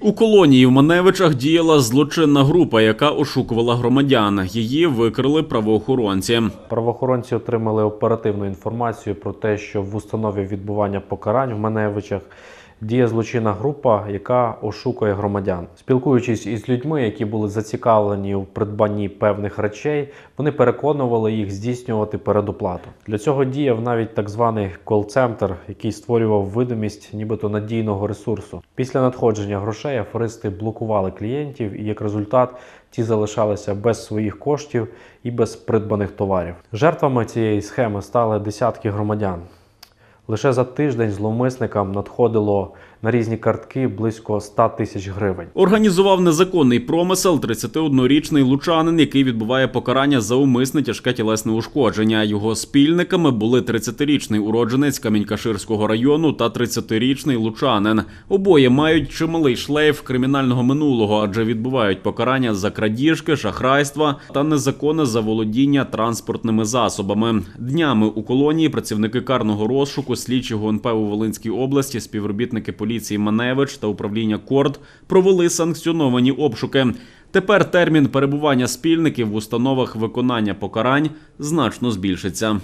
У колонії в Маневичах діяла злочинна група, яка ошукувала громадян. Її викрили правоохоронці. Правоохоронці отримали оперативну інформацію про те, що в установі відбування покарань в Маневичах діє злочинна група, яка ошукує громадян. Спілкуючись із людьми, які були зацікавлені у придбанні певних речей, вони переконували їх здійснювати передоплату. Для цього діяв навіть так званий кол-центр, який створював видимість нібито надійного ресурсу. Після надходження грошей аферисти блокували клієнтів, і як результат ті залишалися без своїх коштів і без придбаних товарів. Жертвами цієї схеми стали десятки громадян. Лише за тиждень зловмисникам надходило на різні картки близько 100 тисяч гривень. Організував незаконний промисел 31-річний лучанин, який відбуває покарання за умисне тяжке тілесне ушкодження. Його спільниками були 30-річний уродженець Камінькаширського району та 30-річний лучанин. Обоє мають чималий шлейф кримінального минулого, адже відбувають покарання за крадіжки, шахрайства та незаконне заволодіння транспортними засобами. Днями у колонії працівники карного розшуку, слідчі ГУНП у Волинській області, співробітники поліції Маневич та управління Корд провели санкціоновані обшуки. Тепер термін перебування спільників в установах виконання покарань значно збільшиться.